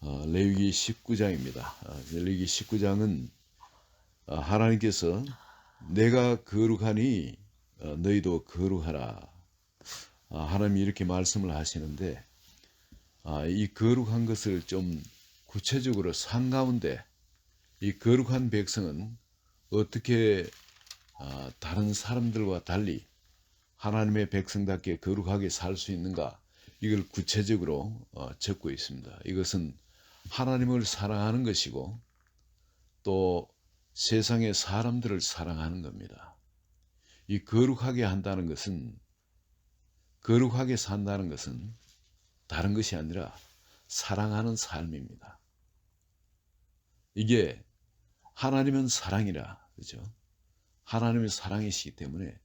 어, 레위기 19장입니다. 어, 레위기 19장은 어, 하나님께서 내가 거룩하니 어, 너희도 거룩하라. 아, 하나님이 이렇게 말씀을 하시는데 아, 이 거룩한 것을 좀 구체적으로 산 가운데 이 거룩한 백성은 어떻게 아, 다른 사람들과 달리 하나님의 백성답게 거룩하게 살 수 있는가 이걸 구체적으로 어, 적고 있습니다. 이것은 하나님을 사랑하는 것이고 또 세상의 사람들을 사랑하는 겁니다. 이 거룩하게 한다는 것은 거룩하게 산다는 것은 다른 것이 아니라 사랑하는 삶입니다. 이게 하나님은 사랑이라 그죠? 하나님의 사랑이시기 때문에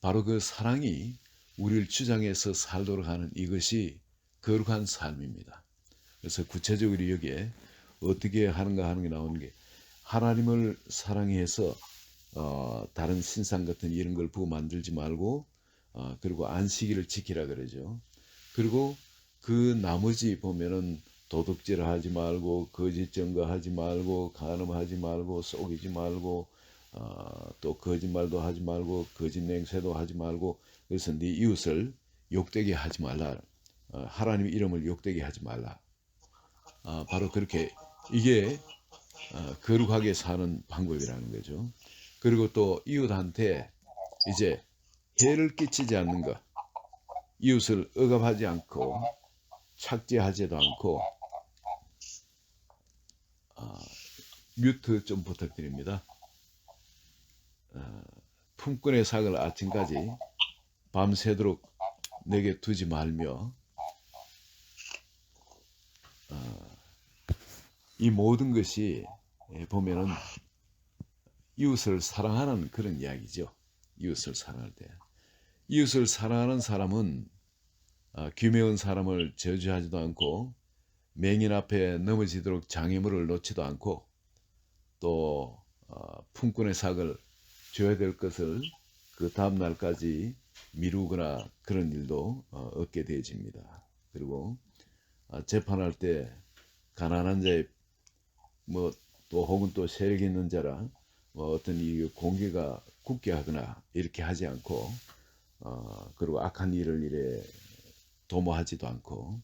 바로 그 사랑이 우리를 주장해서 살도록 하는 이것이 거룩한 삶입니다. 그래서 구체적으로 여기에 어떻게 하는가 하는 게 나오는 게 하나님을 사랑해서 어, 다른 신상 같은 이런 걸 보고 만들지 말고 어, 그리고 안식일을 지키라 그러죠. 그리고 그 나머지 보면은 도둑질 하지 말고 거짓 증거하지 말고 간음하지 말고 속이지 말고 어, 또 거짓말도 하지 말고 거짓 맹세도 하지 말고 그래서 네 이웃을 욕되게 하지 말라. 어, 하나님 이름을 욕되게 하지 말라. 아, 바로 그렇게 이게 어, 거룩하게 사는 방법이라는 거죠. 그리고 또 이웃한테 이제 해를 끼치지 않는 것, 이웃을 억압하지 않고 착지하지도 않고 아, 뮤트 좀 부탁드립니다. 아, 품꾼의 삭을 아침까지 밤새도록 내게 두지 말며 이 모든 것이 예, 보면은 이웃을 사랑하는 그런 이야기죠. 이웃을 사랑할 때. 이웃을 사랑하는 사람은 아, 귀매운 사람을 저주하지도 않고 맹인 앞에 넘어지도록 장애물을 놓지도 않고 또 어, 품꾼의 삭을 줘야 될 것을 그 다음 날까지 미루거나 그런 일도 어, 없게 되어집니다. 그리고 아, 재판할 때 가난한 자의 뭐 또 혹은 또 세력 있는 자라 뭐 어떤 이 공개가 굳게 하거나 이렇게 하지 않고 어, 그리고 악한 일을 이래 도모하지도 않고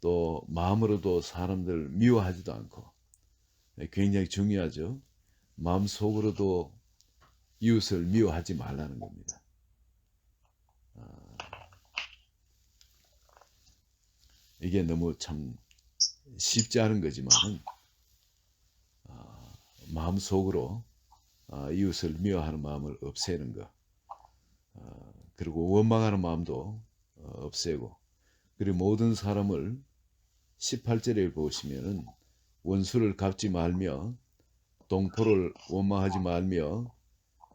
또 마음으로도 사람들 미워하지도 않고 네, 굉장히 중요하죠. 마음 속으로도 이웃을 미워하지 말라는 겁니다. 아, 이게 너무 참 쉽지 않은 거지만은 아, 마음 속으로 아, 이웃을 미워하는 마음을 없애는 것, 아, 그리고 원망하는 마음도 어, 없애고, 그리고 모든 사람을 18절에 보시면은 원수를 갚지 말며 동포를 원망하지 말며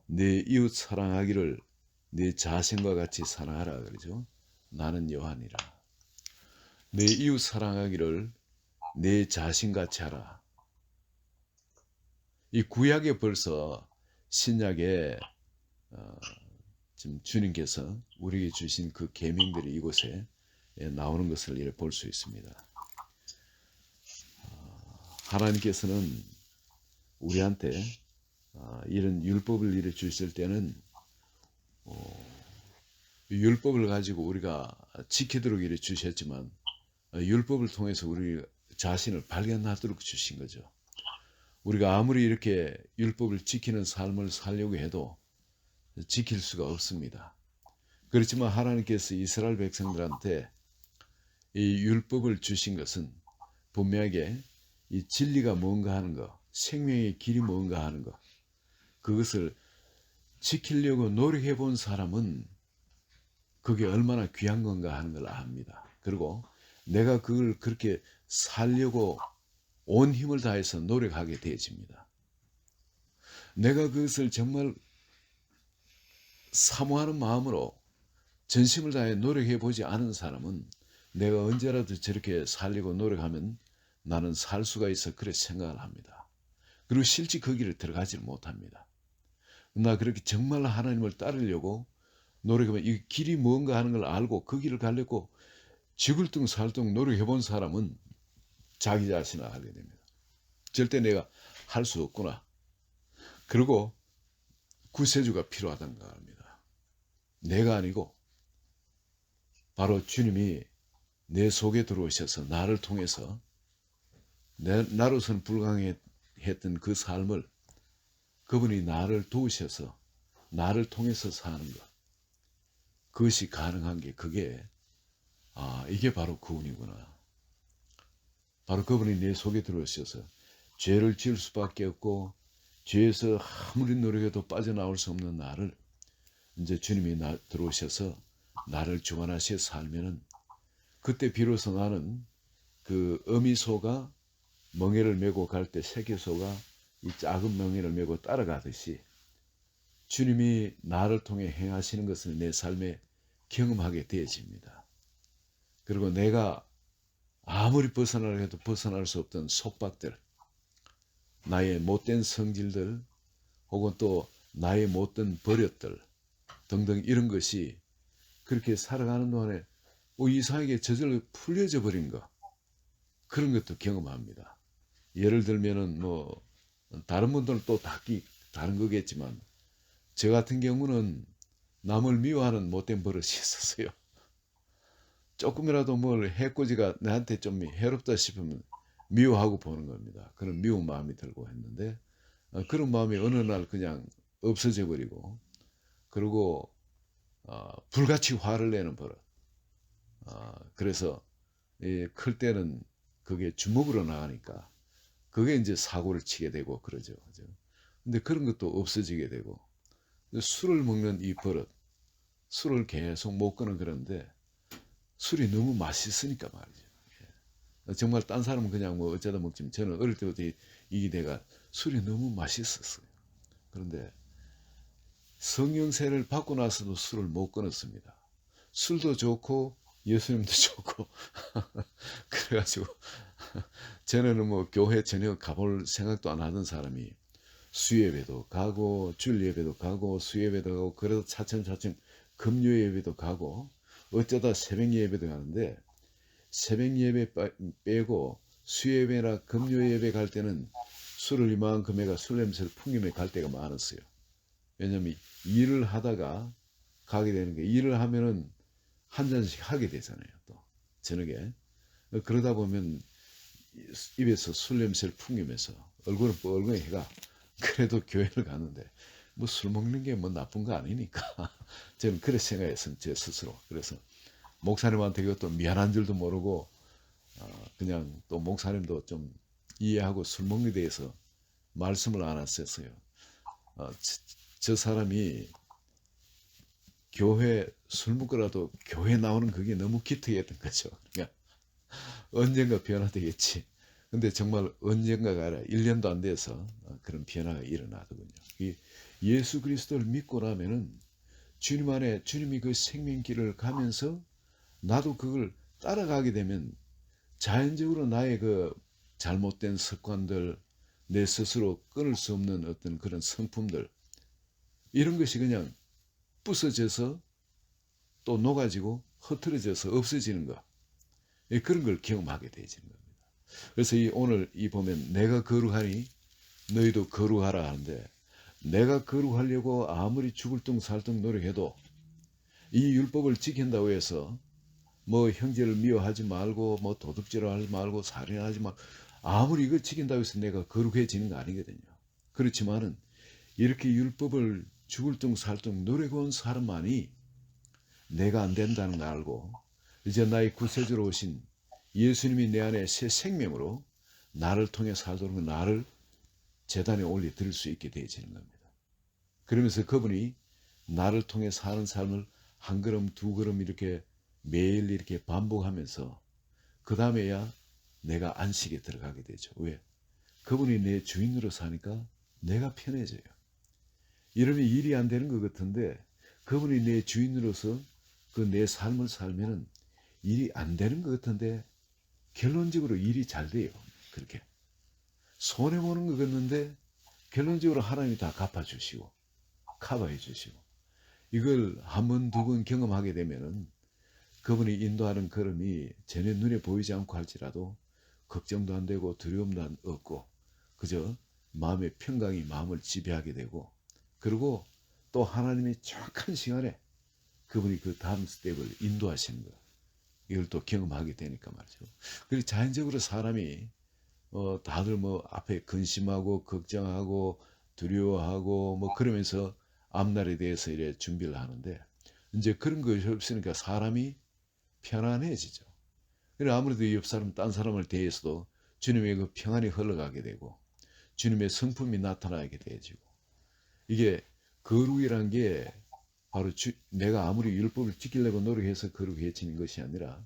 내 이웃 사랑하기를 내 자신과 같이 사랑하라 그러죠. 나는 요한이라. 내 이웃 사랑하기를 내 자신같이 하라. 이 구약에 벌써 신약에 어, 지금 주님께서 우리에게 주신 그 계명들이 이곳에 예, 나오는 것을 볼 수 있습니다. 어, 하나님께서는 우리한테 어, 이런 율법을 이래 주실 때는 어, 율법을 가지고 우리가 지키도록 이래 주셨지만 어, 율법을 통해서 우리 자신을 발견하도록 주신 거죠. 우리가 아무리 이렇게 율법을 지키는 삶을 살려고 해도 지킬 수가 없습니다. 그렇지만 하나님께서 이스라엘 백성들한테 이 율법을 주신 것은 분명하게 이 진리가 뭔가 하는 것, 생명의 길이 뭔가 하는 것, 그것을 지키려고 노력해 본 사람은 그게 얼마나 귀한 건가 하는 걸 압니다. 그리고 내가 그걸 그렇게 살려고 온 힘을 다해서 노력하게 되어집니다. 내가 그것을 정말 사모하는 마음으로 전심을 다해 노력해 보지 않은 사람은 내가 언제라도 저렇게 살려고 노력하면 나는 살 수가 있어 그렇게 생각을 합니다. 그리고 실제 그 길을 들어가지 못합니다. 나 그렇게 정말 하나님을 따르려고 노력하면 이 길이 뭔가 하는 걸 알고 그 길을 가려고 지글등 살등 노력해 본 사람은 자기 자신을 알게 됩니다. 절대 내가 할 수 없구나. 그리고 구세주가 필요하다는 걸 압니다. 내가 아니고 바로 주님이 내 속에 들어오셔서 나를 통해서 내, 나로서는 불가능했던 그 삶을 그분이 나를 도우셔서 나를 통해서 사는 것. 그것이 가능한 게 그게 아 이게 바로 구원이구나. 바로 그분이 내 속에 들어오셔서 죄를 지을 수밖에 없고 죄에서 아무리 노력해도 빠져나올 수 없는 나를 이제 주님이 나, 들어오셔서 나를 주관하시어 살면은 그때 비로소 나는 그 어미소가 멍에를 메고 갈 때 새끼소가 이 작은 멍에를 메고 따라가듯이 주님이 나를 통해 행하시는 것을 내 삶에 경험하게 되어집니다. 그리고 내가 아무리 벗어나려 해도 벗어날 수 없던 속박들, 나의 못된 성질들, 혹은 또 나의 못된 버릇들 등등 이런 것이 그렇게 살아가는 동안에 어, 이상하게 저절로 풀려져 버린 거 그런 것도 경험합니다. 예를 들면은 뭐 다른 분들은 또 다기 다른 거겠지만 저 같은 경우는 남을 미워하는 못된 버릇이 있었어요. 조금이라도 뭘 해코지가 나한테 좀 해롭다 싶으면 미워하고 보는 겁니다. 그런 미운 마음이 들고 했는데 어, 그런 마음이 어느 날 그냥 없어져 버리고 그리고 어, 불같이 화를 내는 버릇. 어, 그래서 이, 클 때는 그게 주먹으로 나가니까 그게 이제 사고를 치게 되고 그러죠. 그죠? 근데 그런 것도 없어지게 되고 술을 먹는 이 버릇, 술을 계속 먹고는 그런데 술이 너무 맛있으니까 말이죠. 예. 정말 딴 사람은 그냥 뭐 어쩌다 먹지만 저는 어릴 때부터 이게 내가 술이 너무 맛있었어요. 그런데 성령세를 받고 나서도 술을 못 끊었습니다. 술도 좋고 예수님도 좋고 그래가지고 전에는 뭐 교회 전혀 가볼 생각도 안 하던 사람이 수예배도 가고 줄 예배도 가고 수예배도 가고 그래도 차츰차츰 금요 예배도 가고 어쩌다 새벽 예배도 가는데 새벽 예배 빼고 수예배나 금요 예배 갈 때는 술을 이만큼에가 술 냄새를 풍기며 갈 때가 많았어요. 왜냐면 일을 하다가 가게 되는 게 일을 하면은 한 잔씩 하게 되잖아요. 또 저녁에 그러다 보면 입에서 술 냄새를 풍기면서 얼굴은 뻘건 해가 그래도 교회를 가는데 뭐 술 먹는 게 뭐 나쁜 거 아니니까. 저는 그렇게 생각했어요 제 스스로. 그래서 목사님한테 이것도 미안한 줄도 모르고 어, 그냥 또 목사님도 좀 이해하고 술 먹는 데 대해서 말씀을 안 하셨어요. 어, 저, 저 사람이 교회 술 먹고라도 교회 나오는 그게 너무 기특했던 거죠. 그러니까 언젠가 변화되겠지 근데 정말 언젠가가 아니라 1년도 안 돼서 그런 변화가 일어나더군요. 예수 그리스도를 믿고 나면은 주님 안에 주님이 그 생명길을 가면서 나도 그걸 따라가게 되면 자연적으로 나의 그 잘못된 습관들, 내 스스로 끊을 수 없는 어떤 그런 성품들, 이런 것이 그냥 부서져서 또 녹아지고 흐트러져서 없어지는 것. 그런 걸 경험하게 되지는 겁니다. 그래서 이 오늘 이 보면 내가 거룩하니 너희도 거룩하라 하는데 내가 거룩하려고 아무리 죽을 둥 살 둥 노력해도 이 율법을 지킨다고 해서 뭐 형제를 미워하지 말고 뭐 도둑질을 하지 말고 살인하지 말고 아무리 이걸 지킨다고 해서 내가 거룩해지는 거 아니거든요. 그렇지만은 이렇게 율법을 죽을 둥 살 둥 노력해온 사람만이 내가 안 된다는 걸 알고 이제 나의 구세주로 오신 예수님이 내 안에 새 생명으로 나를 통해 살도록 나를 재단에 올려 드릴 수 있게 되어지는 겁니다. 그러면서 그분이 나를 통해 사는 삶을 한 걸음 두 걸음 이렇게 매일 이렇게 반복하면서 그 다음에야 내가 안식에 들어가게 되죠. 왜? 그분이 내 주인으로 사니까 내가 편해져요. 이러면 일이 안 되는 것 같은데 그분이 내 주인으로서 그 내 삶을 살면은 일이 안 되는 것 같은데 결론적으로 일이 잘 돼요. 그렇게. 손해보는 것 같는데 결론적으로 하나님이 다 갚아주시고 커버해 주시고 이걸 한 번, 두 번 경험하게 되면은 그분이 인도하는 걸음이 전혀 눈에 보이지 않고 할지라도 걱정도 안 되고 두려움도 안 없고 그저 마음의 평강이 마음을 지배하게 되고 그리고 또 하나님이 정확한 시간에 그분이 그 다음 스텝을 인도하시는 거예요. 이걸 또 경험하게 되니까 말이죠. 그리고 자연적으로 사람이 어 다들 뭐 앞에 근심하고 걱정하고 두려워하고 뭐 그러면서 앞날에 대해서 이래 준비를 하는데 이제 그런 것이 없으니까 사람이 편안해지죠. 그래 아무래도 옆 사람 딴 사람을 대해서도 주님의 그 평안이 흘러가게 되고 주님의 성품이 나타나게 되어지고 이게 거룩이란 게 바로 주, 내가 아무리 율법을 지키려고 노력해서 거룩해지는 것이 아니라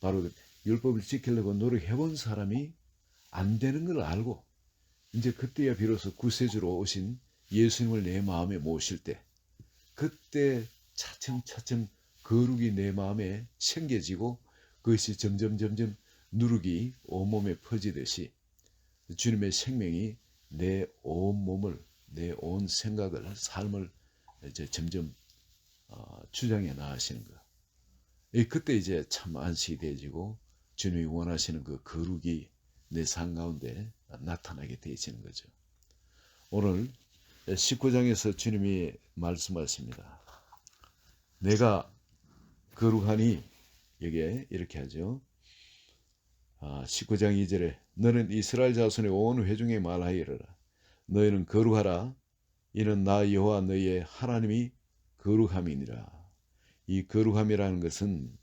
바로 그 율법을 지키려고 노력해본 사람이 안 되는 걸 알고 이제 그때야 비로소 구세주로 오신 예수님을 내 마음에 모실 때 그때 차츰차츰 거룩이 내 마음에 생겨지고 그것이 점점 점점 누룩이 온몸에 퍼지듯이 주님의 생명이 내 온몸을 내 온 생각을 삶을 이제 점점 어, 주장해 나가시는 거. 이 그때 이제 참 안식이 되어지고 주님이 원하시는 그 거룩이 내 삶 가운데 나타나게 되어지는 거죠. 오늘 19장에서 주님이 말씀하십니다. 내가 거룩하니 여기에 이렇게 하죠. 아, 19장 2절에 너는 이스라엘 자손의 온 회중에 말하이르라. 너희는 거룩하라. 이는 나 여호와 너희의 하나님이 거룩함이니라. 이 거룩함이라는 것은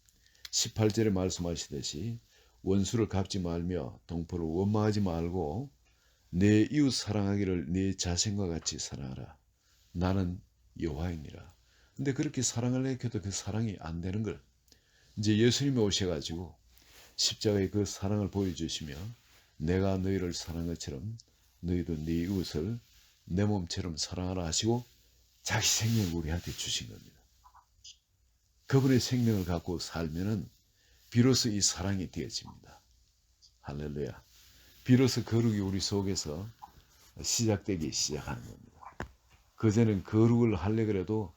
18절에 말씀하시듯이 원수를 갚지 말며 동포를 원망하지 말고 내 이웃 사랑하기를 내 자신과 같이 사랑하라. 나는 여호와이니라. 근데 그렇게 사랑을 내켜도 그 사랑이 안 되는 걸 이제 예수님이 오셔가지고 십자가의 그 사랑을 보여주시며 내가 너희를 사랑한 것처럼 너희도 네 이웃을 내 몸처럼 사랑하라 하시고 자기 생명을 우리한테 주신 겁니다. 그분의 생명을 갖고 살면은 비로소 이 사랑이 되어집니다. 할렐루야. 비로소 거룩이 우리 속에서 시작되기 시작하는 겁니다. 그전엔 거룩을 하려 그래도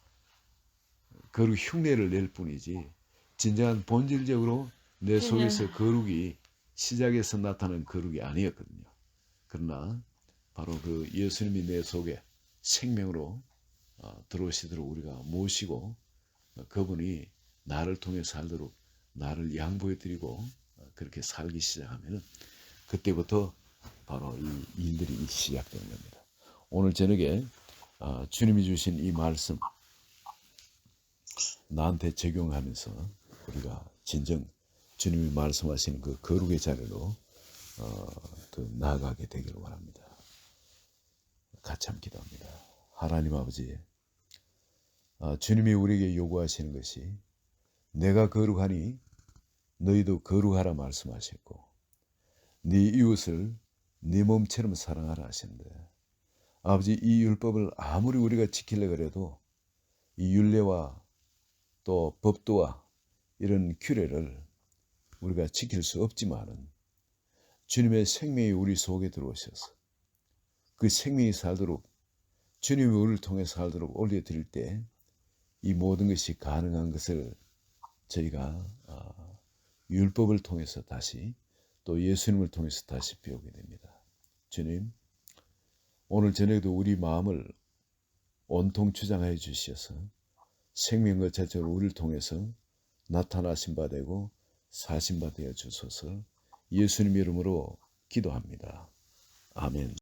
거룩 흉내를 낼 뿐이지 진정한 본질적으로 내 속에서 거룩이 시작에서 나타난 거룩이 아니었거든요. 그러나 바로 그 예수님이 내 속에 생명으로 어, 들어오시도록 우리가 모시고 어, 그분이 나를 통해 살도록 나를 양보해 드리고 어, 그렇게 살기 시작하면 그때부터 바로 이 일들이 시작되는 겁니다. 오늘 저녁에 주님이 주신 이 말씀 나한테 적용하면서 우리가 진정 주님이 말씀하시는 그 거룩의 자리로 어, 그 나아가게 되기를 원합니다. 같이 함 기도합니다. 하나님 아버지, 아, 주님이 우리에게 요구하시는 것이 내가 거룩하니 너희도 거룩하라 말씀하셨고 네 이웃을 네 몸처럼 사랑하라 하시는데 아버지 이 율법을 아무리 우리가 지키려 그래도 이 율례와 또 법도와 이런 규례를 우리가 지킬 수 없지만은 주님의 생명이 우리 속에 들어오셔서 그 생명이 살도록 주님이 우리를 통해 살도록 올려드릴 때 이 모든 것이 가능한 것을 저희가 아, 율법을 통해서 다시 또 예수님을 통해서 다시 배우게 됩니다. 주님, 오늘 저녁에도 우리 마음을 온통 주장하여 주시어서 생명과 자체로 우리를 통해서 나타나신 바 되고 사신 바 되어 주소서 예수님 이름으로 기도합니다. 아멘.